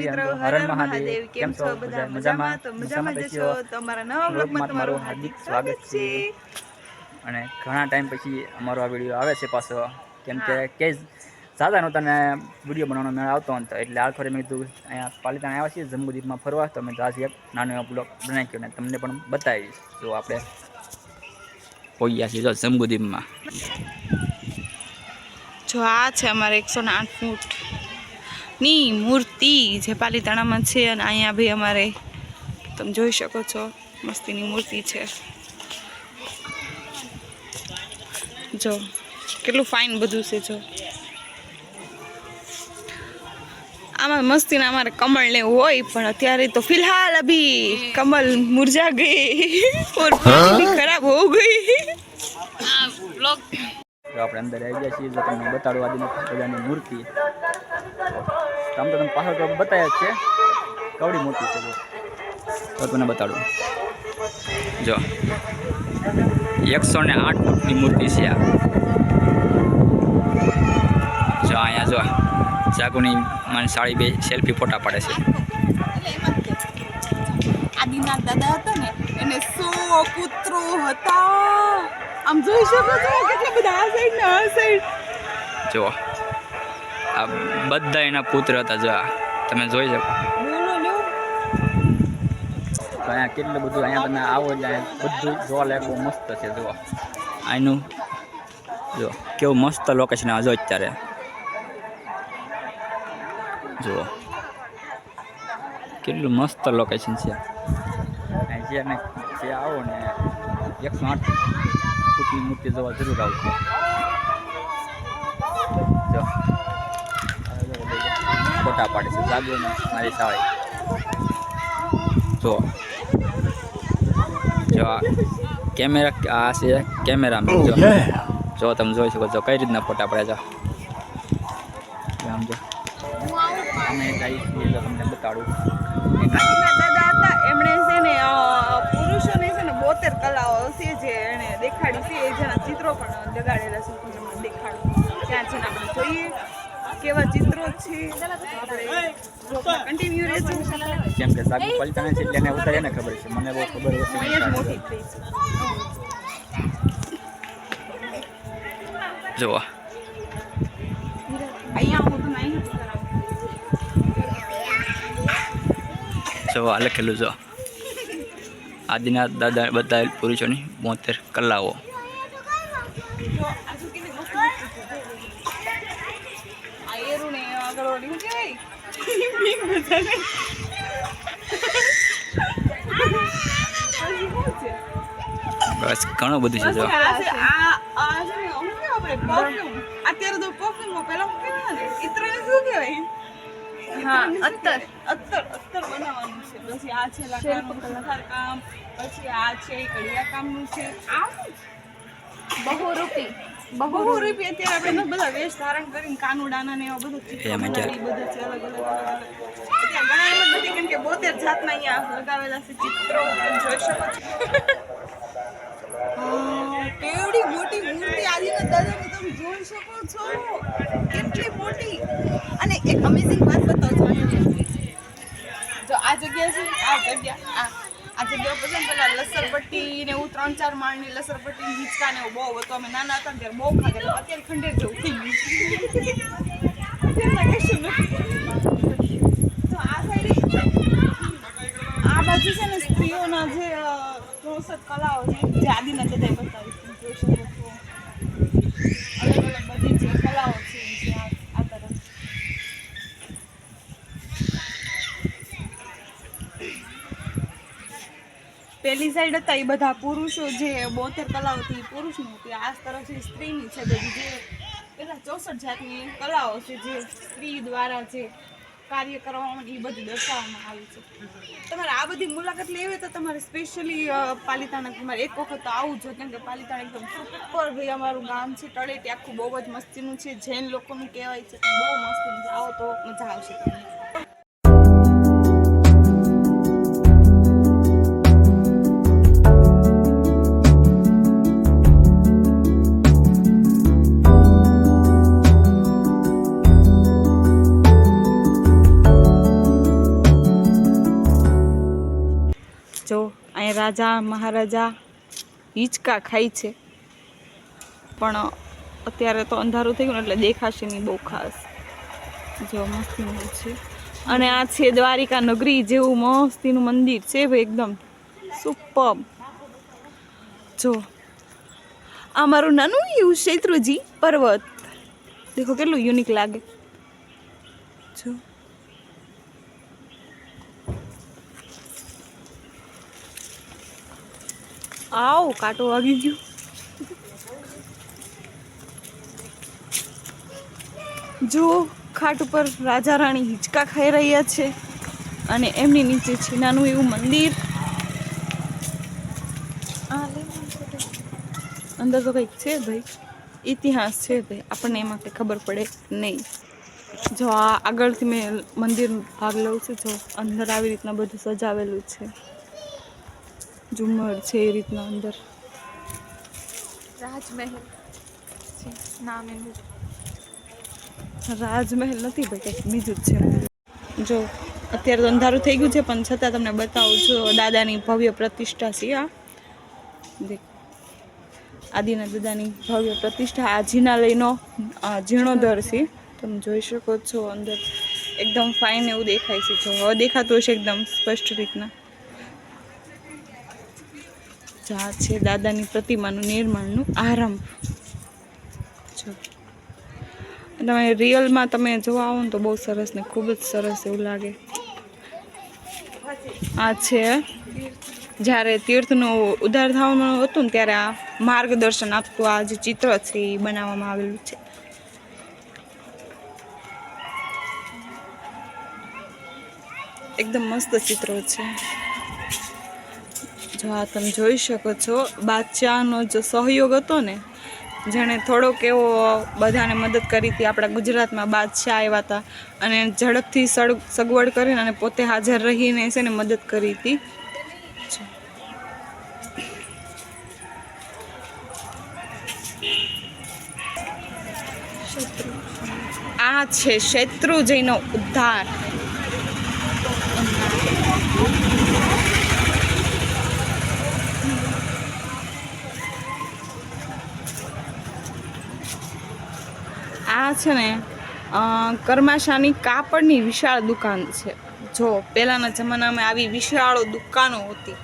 મિત્રો હર હર મહાદેવ કેમ છો? બધા મજામાં? તો મજામાં જશો તો અમારા નવા બ્લોગમાં તમારું હાર્દિક સ્વાગત છે. અને ઘણા ટાઈમ પછી અમારો આ વીડિયો આવે છે પાછો. કેમ કે કે સાદા નહોતા ને વીડિયો બનાવવાનો મેળ આવતો હતો એટલે આખરે મેં કીધું અહીંયા પાલિતાણા આવ્યા છીએ જંબુદીપમાં ફરવા. તો મેં આજે એક નાનો એવો બ્લોગ બનાવ્યો ને તમને પણ બતાવીશ. જો આપણે પહોંચ્યા છીએ જો જંબુદીપમાં જો આ છે અમારે એકસો ને આઠ ફૂટ. ની મૂર્તિ જે પાલીતાણામાં છે અને અહીંયા ભાઈ અમારે તમે જોઈ શકો છો મસ્તીની મૂર્તિ છે. જો કેટલું ફાઇન બધું છે જો. આમાં મસ્તી ના અમારે કમળ ને હોય પણ અત્યારે તો ફિલહાલ અભી કમલ મુરજા ગઈ. ઓર ખરાબ હો ગઈ. આપણે અંદર આવી ગયા છીએ તમને બતાડવા દીધી બધાની મૂર્તિ. આમ તો તમે પાછળ તો બતાવ્યા છે કવડી મૂર્તિ છે જો. તો તમને બતાડું. જો. એકસો ને આઠ ફૂટની મૂર્તિ છે આ. જો અહીંયા જો. જાગુની મને સાડી બે સેલ્ફી ફોટા પાડે છે. આદિનાથ દાદા હતા ને એને સો પુત્રો હતા. આમ જોઈ શકો છો કેટલા બધા આ સાઈડ ને આ સાઈડ જો. આ બધા એના પુત્ર હતા જો તમે જોઈ શકો. અહીંયા કેટલું બધું અહીંયા તમે આવો એટલે બધું જોવા લાયક બહુ મસ્ત છે, જુઓ. અહીંનું જો, કેવું મસ્ત લોકેશન આ જો અત્યારે. જુઓ. કેટલું મસ્ત લોકેશન છે. જે જે આવો ને, એકસો આઠ ફૂટની મૂર્તિ જોવા જરૂર આવશે જો. ફોટા પાડે છે. જાગો મારી સાળી જો. જો કેમેરા આ છે કેમેરામેન જો. જો તમે જોઈ શકો છો કઈ રીતના ફોટા પડે છે. આમ જો. અમે જઈએ તમને બતાડું. દાદા હતા એમણે છે ને પુરુષોને છે ને બોતેર કલાઓ છે જે એણે દેખાડી છે એ જેના ચિત્રો પણ લગાડેલા છે હું તમને દેખાડું ત્યાં છે ને આપણે જોઈએ કેવા ચિત્રો આપણે કન્ટિન્યુ રહેશું કેમ કે સાગુ પલટાને છે એટલે એને ઉતારે ને ખબર છે. મને બહુ ખબર હતી જોવા જો આ. લખેલું જો. આદિનાથ દાદા બધા પુરુષોની બોતેર કલાઓ જો આજુ કેટલી મસ્ત મસ્ત છે આ બીક બધાને બસ ઘણું બધું છે જો. અત્યારે તો પરફ્યુમ પેલા ને ઇત્ર શું કહેવાય હા અત્તર. અત્તર અત્તર બનાવવાનું છે. પછી આ છે લાકડાનું કામ પછી આ છે કડિયા કામનું છે. આ બહુ છે? બહુ રૂપિયા અત્યારે આપણે બધા વેશ ધારણ કરીને કાનુડાના ને એવા બધું? બધું છે અલગ અલગ ઘણા એમ નથી કેમ કે બોતેર જાતના અહીંયા લગાવેલા છે ચિત્રો તમે જોઈ શકો છો. એવડી મોટી મૂર્તિ આદિનાથ દાદાની તમે જોઈ શકો છો. કેટલી મોટી. અને એક અમેઝિંગ વાત બતાવજો જો આ જગ્યા છે આ જગ્યા આ. આ જગ્યા ઉપર છે પેલા લસરપટ્ટી ને એવું ત્રણ ચાર માળની લસરપટ્ટી હિંચકા ને એવું બહુ હતું. અમે નાના હતા ત્યારે બહુ ખાધેલું અત્યારે ખંડેર જેવું થઈ ગયું તો આ સાઈડ આ બાજુ છે ને સ્ત્રીઓના જે ચોસઠ કલાઓ છે, જે આદિના દાદાએ બતાવી છે જોઈ શકો છો અલગ અલગ બધી જે કલાઓ છે જે આ આ તરફ પેલી સાઈડ હતા એ બધા પુરુષો જે બોતેર કલાઓથી પુરુષની હતી આ તરફ છે સ્ત્રીની છે બધી જે પેલા ચોસઠ જાતની કલાઓ છે જે સ્ત્રી દ્વારા જે કાર્ય કરવામાં એ બધું દર્શાવવામાં આવી છે. તમારે આ બધી મુલાકાત લેવી હોય તો તમારે સ્પેશિયલી પાલિતાણા તમારે એક વખત તો આવું જોઈએ કેમ કે પાલિતાણા એકદમ સુપર ભાઈ અમારું ગામ છે તળેટી આખું બહુ જ મસ્તીનું છે. જૈન લોકોનું કહેવાય છે. બહુ મસ્તીનું છે. આવો તો મજા આવશે તમને. રાજા, મહારાજા હિંચકા ખાય છે. પણ અત્યારે તો અંધારું થઈ ગયું એટલે દેખાશે નહીં બહુ ખાસ. જો મસ્તીનું છે. અને આ છે દ્વારિકા નગરી જેવું મસ્તીનું મંદિર છે ભાઈ એકદમ. સુપર. જો. આ મારું નાનું એવું શેત્રુજી પર્વત. દેખો કેટલું યુનિક લાગે. જો. આવ, કાંટો વાગી ગયો. જો ખાટ ઉપર રાજા રાણી હિંચકા ખાઈ રહ્યા છે અને એમની નીચે છે નાનું એવું મંદિર. અંદર તો કંઈક છે ભાઈ. ઇતિહાસ છે ભાઈ. આપણને એમાં કંઈ ખબર પડે નહીં. જો આ આગળથી મેં મંદિર ભાગ લઉં છું, જો અંદર આવી રીતના બધું સજાવેલું છે. ઝુમ્મર છે એ રીતના અંદર. રાજમહેલ. નામ એનું રાજમહેલ નથી ભાઈ કંઈક બીજું જ છે. જો અત્યારે તો અંધારું થઈ ગયું છે પણ છતાં તમને બતાવું છું દાદાની ભવ્ય પ્રતિષ્ઠા છે આ દેખ આદિના દાદાની ભવ્ય પ્રતિષ્ઠા આ જીનાલયનો જીર્ણોધર છે. તમે જોઈ શકો છો અંદર એકદમ ફાઇન એવું દેખાય છે. જો હવે દેખાતું હશે એકદમ સ્પષ્ટ રીતના. જા છે, દાદાની પ્રતિમાનું નિર્માણનું આરંભ. જો. તમે રિયલમાં તમે જોવા આવો ને તો બહુ સરસ ને ખૂબ જ સરસ એવું લાગે. આ છે, જ્યારે તીર્થનું ઉદ્ધાર થવાનું હતું ને ત્યારે આ માર્ગદર્શન આપતું આ જે ચિત્ર છે એ બનાવવામાં આવેલું છે. એકદમ મસ્ત ચિત્રો છે. જો આ તમે જોઈ શકો છો, બાદશાહનો જો સહયોગ હતો ને, જેણે થોડોક એવો બધાને મદદ કરી હતી. આપણા ગુજરાતમાં બાદશાહ આવ્યા હતા અને ઝડપથી સગવડ કરીને અને પોતે હાજર રહીને છે ને મદદ કરી હતી. આ છે શત્રુજયનો ઉદ્ધાર. આ છે ને કરમાશાની કાપડની વિશાળ દુકાન છે. જો, પહેલાંના જમાનામાં આવી વિશાળ દુકાનો હતી.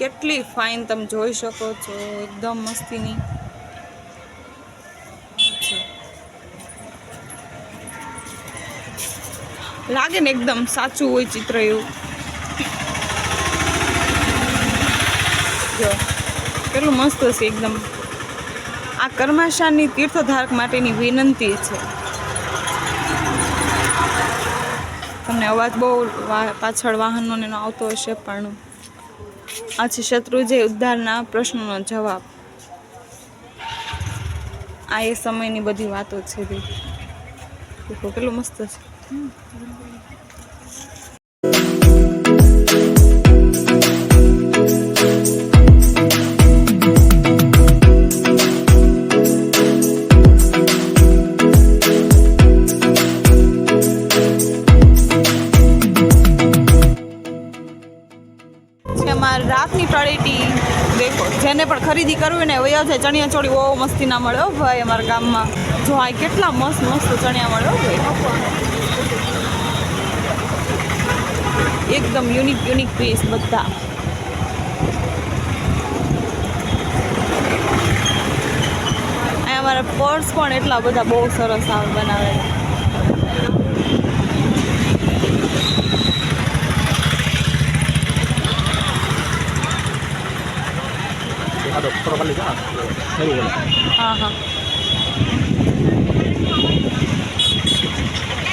કેટલી ફાઇન તમે જોઈ શકો છો, એકદમ મસ્તીની. લાગે ને એકદમ સાચું હોય ચિત્ર એવું. જો, કેટલું મસ્ત છે એકદમ. આ કર્માશાની તીર્થધારક માટેની વિનંતી છે. તમને અવાજ બહુ પાછળ વાહનનો એનો આવતો હશે, પણ આ છે શત્રુજય ઉદ્ધારના પ્રશ્નનો જવાબ. આ એ સમયની બધી વાતો છે. કેટલું મસ્ત છે. વયા છે, ચણિયા ચોળી બહુ મસ્તી ના મળે ભાઈ અમારા ગામમાં. જો આ કેટલા મસ્ત મસ્ત ચણિયા મળ્યો ભાઈ. એકદમ યુનિક યુનિક પીસ બધા. અમારા પર્સ પણ એટલા બધા બહુ સરસ આવે બનાવેલા. હા હા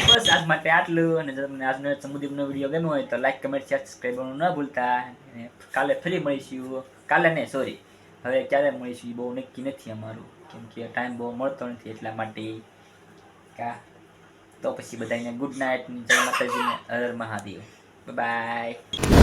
બસ આજ માટે આટલું અને જો તમને આજનો સમુદ્રનો વીડિયો ગમ્યો હોય તો લાઈક કમેન્ટ શેર સબસ્ક્રાઈબ કરવાનું ન ભૂલતા અને કાલે ફરી મળીશું કાલે નહીં સોરી હવે ક્યારે મળીશું એ બહુ નક્કી નથી અમારું કેમ કે ટાઈમ બહુ મળતો નથી એટલા માટે કા તો પછી બધાને ગુડ નાઇટ જય માતાજીને હર મહાદેવ બાય